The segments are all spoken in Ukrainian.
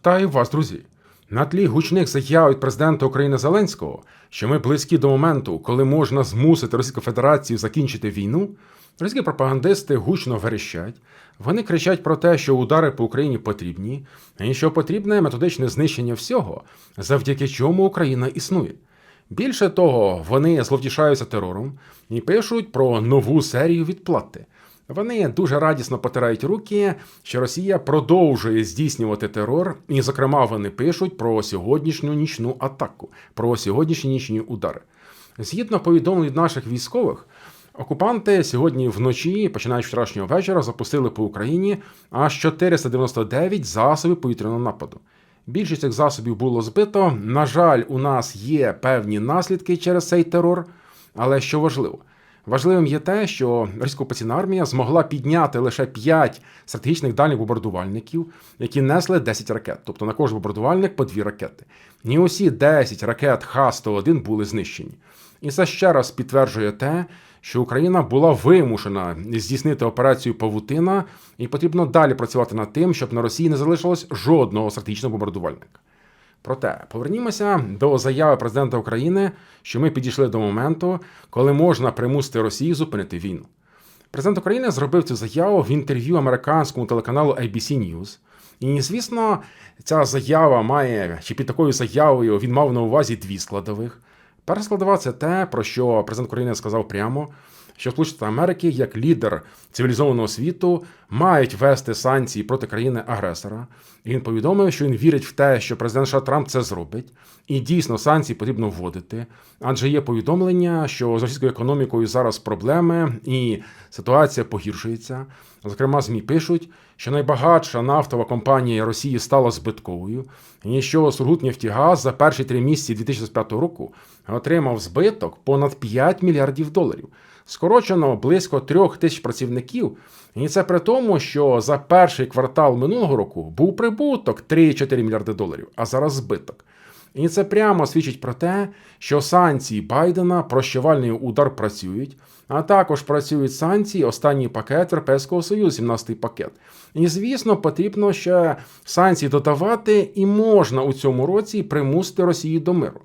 Вітаю вас, друзі! На тлі гучних заяв від президента України Зеленського, що ми близькі до моменту, коли можна змусити Російську Федерацію закінчити війну, російські пропагандисти гучно верещать. Вони кричать про те, що удари по Україні потрібні, і що потрібне методичне знищення всього, завдяки чому Україна існує. Більше того, вони зловтішаються терором і пишуть про нову серію відплати. Вони дуже радісно потирають руки, що Росія продовжує здійснювати терор, і, зокрема, вони пишуть про сьогоднішню нічну атаку, про сьогоднішні нічні удари. Згідно повідомлень наших військових, окупанти сьогодні вночі, починаючи вчорашнього вечора, запустили по Україні аж 499 засобів повітряного нападу. Більшість цих засобів було збито. На жаль, у нас є певні наслідки через цей терор, але що важливо. Важливим є те, що російська окупаційна армія змогла підняти лише 5 стратегічних дальніх бомбардувальників, які несли 10 ракет, тобто на кожен бомбардувальник по 2 ракети. Ні усі 10 ракет Х-101 були знищені. І це ще раз підтверджує те, що Україна була вимушена здійснити операцію Павутина, і потрібно далі працювати над тим, щоб на Росії не залишилось жодного стратегічного бомбардувальника. Проте повернімося до заяви президента України, що ми підійшли до моменту, коли можна примусити Росію зупинити війну. Президент України зробив цю заяву в інтерв'ю американському телеканалу ABC News. І, звісно, ця заява має, чи під такою заявою він мав на увазі дві складових. Перша складова це те, про що президент України сказав прямо, що Сполучені Америки як лідер цивілізованого світу мають вести санкції проти країни-агресора. І він повідомив, що він вірить в те, що президент США Трамп це зробить, і дійсно санкції потрібно вводити. Адже є повідомлення, що з російською економікою зараз проблеми і ситуація погіршується. Зокрема, ЗМІ пишуть, що найбагатша нафтова компанія Росії стала збитковою, і що Сургутнефтігаз за перші три місяці 2025 року отримав збиток понад 5 мільярдів доларів. Скорочено близько трьох тисяч працівників, і це при тому, що за перший квартал минулого року був прибуток 3,4 мільярди доларів, а зараз збиток. І це прямо свідчить про те, що санкції Байдена прощавальний удар працюють, а також працюють санкції, останній пакет Європейського Союзу, 17-й пакет. І звісно, потрібно ще санкції додавати, і можна у цьому році примусити Росію до миру.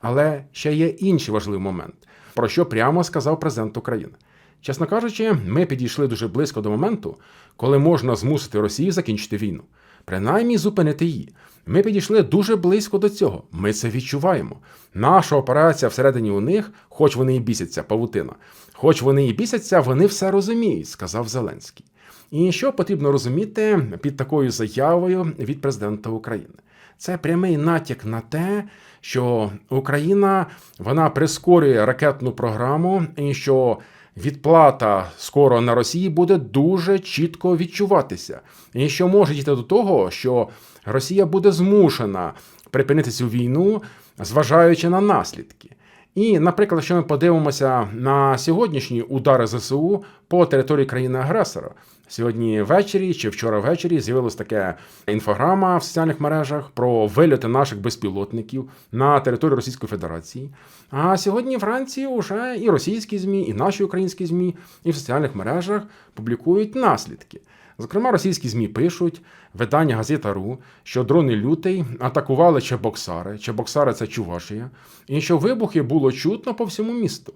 Але ще є інший важливий момент, про що прямо сказав президент України. Чесно кажучи, ми підійшли дуже близько до моменту, коли можна змусити Росію закінчити війну, принаймні зупинити її. Ми підійшли дуже близько до цього. Ми це відчуваємо. Наша операція всередині у них, хоч вони і бісяться, павутина, хоч вони і бісяться, вони все розуміють, сказав Зеленський. І що потрібно розуміти під такою заявою від президента України? Це прямий натяк на те, що Україна вона прискорює ракетну програму, і що відплата скоро на Росії буде дуже чітко відчуватися, і що може дійти до того, що Росія буде змушена припинити цю війну, зважаючи на наслідки. І, наприклад, якщо ми подивимося на сьогоднішні удари ЗСУ по території країни-агресора, сьогодні ввечері чи вчора ввечері з'явилася така інфограма в соціальних мережах про вильоти наших безпілотників на територію Російської Федерації. А сьогодні вранці вже і російські змі, і наші українські змі, і в соціальних мережах публікують наслідки. Зокрема, російські ЗМІ пишуть, видання газета.ру, що дрони лютий атакували Чебоксари, Чебоксари це Чувашія, і що вибухи було чутно по всьому місту.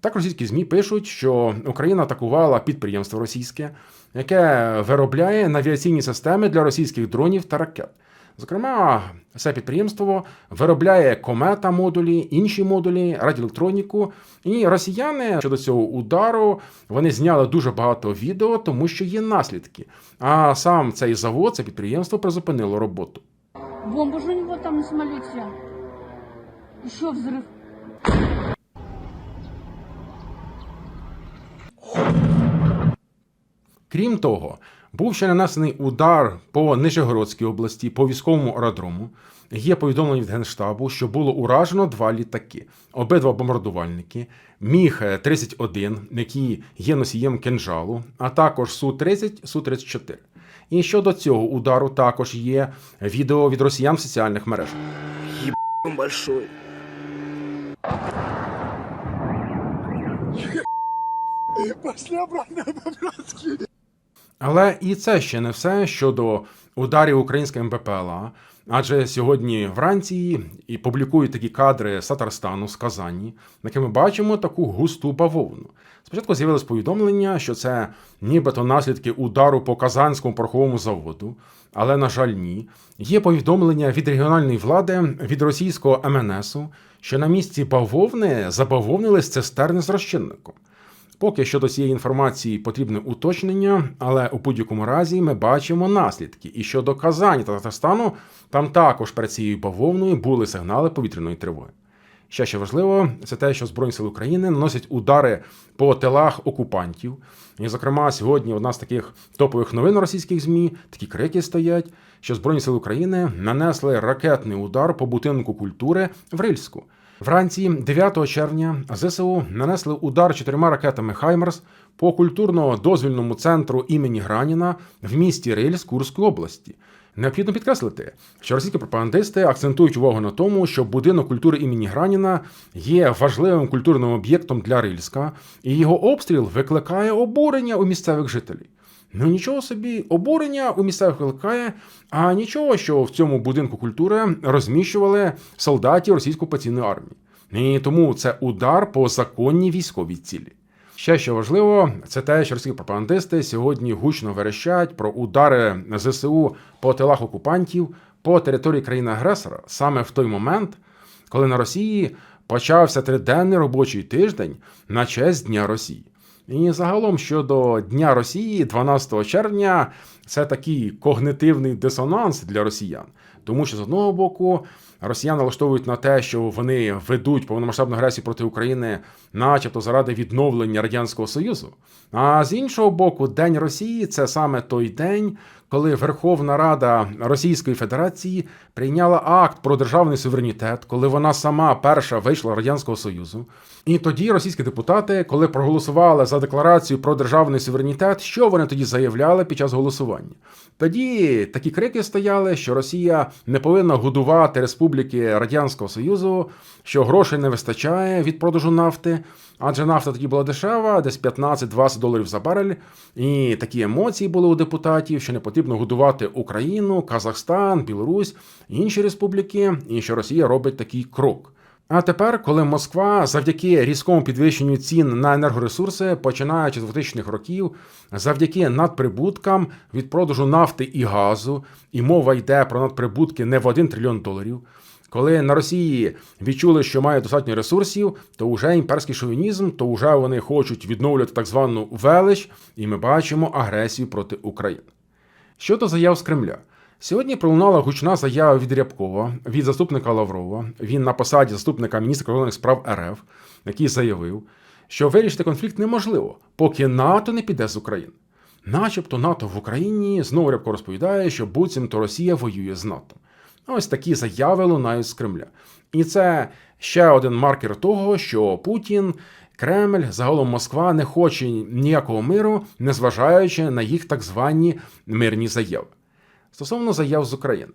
Так російські ЗМІ пишуть, що Україна атакувала підприємство російське, яке виробляє навіаційні системи для російських дронів та ракет. Зокрема, це підприємство виробляє комета модулі, інші модулі, радіоелектроніку. І росіяни щодо цього удару вони зняли дуже багато відео, тому що є наслідки. А сам цей завод, це підприємство призупинило роботу. Бомба же у него там на самолете. Еще взрыв. Крім того, був ще нанесений удар по Нижегородській області, по військовому аеродрому. Є повідомлення від Генштабу, що було уражено два літаки, обидва бомбардувальники, Міг 31, який є носієм кинжалу, а також Су-30, Су-34. І щодо цього удару також є відео від росіян в соціальних мережах. Он большой. Пошли обратно по-братски. Але і це ще не все щодо ударів українським БПЛА. Адже сьогодні вранці і публікують такі кадри з Татарстану з Казані, на яких ми бачимо таку густу бавовну. Спочатку з'явилось повідомлення, що це нібито наслідки удару по казанському пороховому заводу, але, на жаль, ні. Є повідомлення від регіональної влади від російського МНСу, що на місці бавовни забавовнились цистерни з розчинником. Поки щодо цієї інформації потрібне уточнення, але у будь-якому разі ми бачимо наслідки. І щодо Казані та Татарстану, там також перед цією бавовною були сигнали повітряної тривоги. Ще що важливо, це те, що Збройні сили України наносять удари по тилах окупантів. І, зокрема, сьогодні одна з таких топових новин російських ЗМІ, такі крики стоять, що Збройні сили України нанесли ракетний удар по будинку культури в Рильську. Вранці 9 червня ЗСУ нанесли удар чотирма ракетами Хаймерс по культурно-дозвільному центру імені Граніна в місті Рильськ Курської області. Необхідно підкреслити, що російські пропагандисти акцентують увагу на тому, що будинок культури імені Граніна є важливим культурним об'єктом для Рильська, і його обстріл викликає обурення у місцевих жителів. Ну нічого собі, обурення у місцевих викликає, а нічого, що в цьому будинку культури розміщували солдатів російської окупаційної армії. І тому це удар по законній військовій цілі. Ще що важливо, це те, що російські пропагандисти сьогодні гучно верещать про удари ЗСУ по тилах окупантів по території країни-агресора саме в той момент, коли на Росії почався триденний робочий тиждень на честь Дня Росії. І загалом щодо Дня Росії, 12 червня, це такий когнитивний дисонанс для росіян, тому що з одного боку росіяни налаштовують на те, що вони ведуть повномасштабну агресію проти України, начебто заради відновлення радянського союзу. А з іншого боку, День Росії це саме той день, коли Верховна Рада Російської Федерації прийняла акт про державний суверенітет, коли вона сама перша вийшла радянського союзу. І тоді російські депутати, коли проголосували за декларацію про державний суверенітет, що вони тоді заявляли під час голосування? Тоді такі крики стояли, що Росія не повинна годувати республіки Радянського Союзу, що грошей не вистачає від продажу нафти, адже нафта тоді була дешева, десь 15-20 доларів за барель. І такі емоції були у депутатів, що не потрібно годувати Україну, Казахстан, Білорусь, інші республіки, і що Росія робить такий крок. А тепер, коли Москва завдяки різкому підвищенню цін на енергоресурси, починаючи з 2000-х років, завдяки надприбуткам від продажу нафти і газу, і мова йде про надприбутки не в 1 трильйон доларів. Коли на Росії відчули, що мають достатньо ресурсів, то вже імперський шовінізм, то вже вони хочуть відновлювати так звану велич, і ми бачимо агресію проти України. Щодо заяв з Кремля. Сьогодні пролунала гучна заява від Рябкова, від заступника Лаврова. Він на посаді заступника міністра кордонних справ РФ, який заявив, що вирішити конфлікт неможливо, поки НАТО не піде з України. Начебто НАТО в Україні знову Рябко розповідає, що буцімто Росія воює з НАТО. Ось такі заяви лунають з Кремля. І це ще один маркер того, що Путін, Кремль, загалом Москва не хоче ніякого миру, незважаючи на їх так звані мирні заяви. Стосовно заяв з України.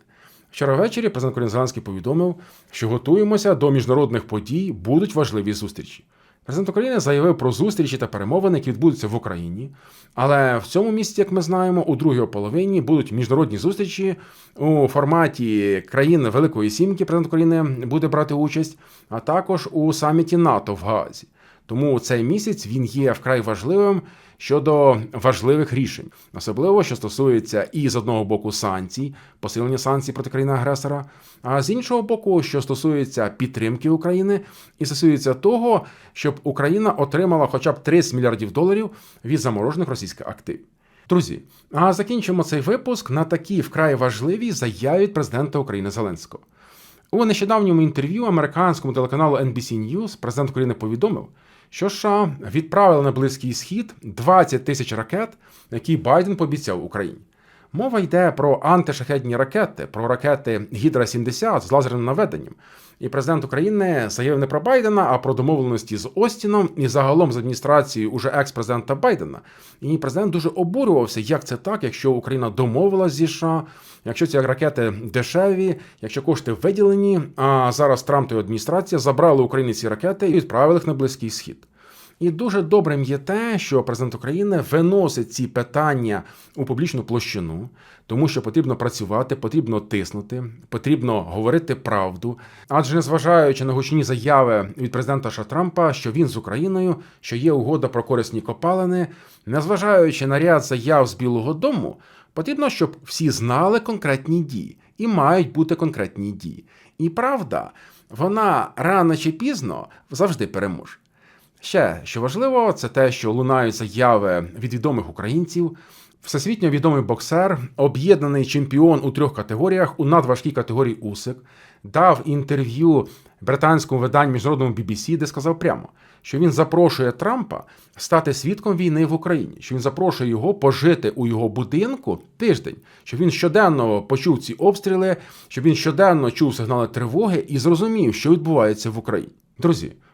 Вчора ввечері президент України Зеленський повідомив, що готуємося до міжнародних подій, будуть важливі зустрічі. Президент України заявив про зустрічі та перемовини, які відбудуться в Україні. Але в цьому місці, як ми знаємо, у другій половині будуть міжнародні зустрічі у форматі країн Великої Сімки. Президент України буде брати участь, а також у саміті НАТО в Гаазі. Тому цей місяць він є вкрай важливим щодо важливих рішень, особливо що стосується і з одного боку санкцій, посилення санкцій проти країни-агресора, а з іншого боку, що стосується підтримки України, і стосується того, щоб Україна отримала хоча б 30 мільярдів доларів від заморожених російських активів. Друзі, а закінчимо цей випуск на такій вкрай важливій заяві президента України Зеленського. У нещодавньому інтерв'ю американському телеканалу NBC News президент України повідомив, що США відправили на Близький Схід 20 тисяч ракет, які Байден пообіцяв Україні. Мова йде про антишахетні ракети, про ракети Гідра 70 з лазерним наведенням. І президент України заявив не про Байдена, а про домовленості з Остіном і загалом з адміністрацією уже екс-президента Байдена. І президент дуже обурювався, як це так, якщо Україна домовилась зі США, якщо ці ракети дешеві, якщо кошти виділені. А зараз Трамп та адміністрація забрали Україні ці ракети і відправили їх на Близький Схід. І дуже добрим є те, що президент України виносить ці питання у публічну площину, тому що потрібно працювати, потрібно тиснути, потрібно говорити правду. Адже незважаючи на гучні заяви від президента США Трампа, що він з Україною, що є угода про корисні копалини, незважаючи на ряд заяв з Білого Дому, потрібно, щоб всі знали конкретні дії, і мають бути конкретні дії. І правда, вона рано чи пізно завжди переможе. Ще що важливо, це те, що лунають заяви від відомих українців. Всесвітньо відомий боксер, об'єднаний чемпіон у трьох категоріях у надважкій категорії Усик, дав інтерв'ю британському виданню міжнародному BBC, де сказав прямо, що він запрошує Трампа стати свідком війни в Україні, що він запрошує його пожити у його будинку тиждень, щоб він щоденно почув ці обстріли, щоб він щоденно чув сигнали тривоги і зрозумів, що відбувається в Україні. Друзі,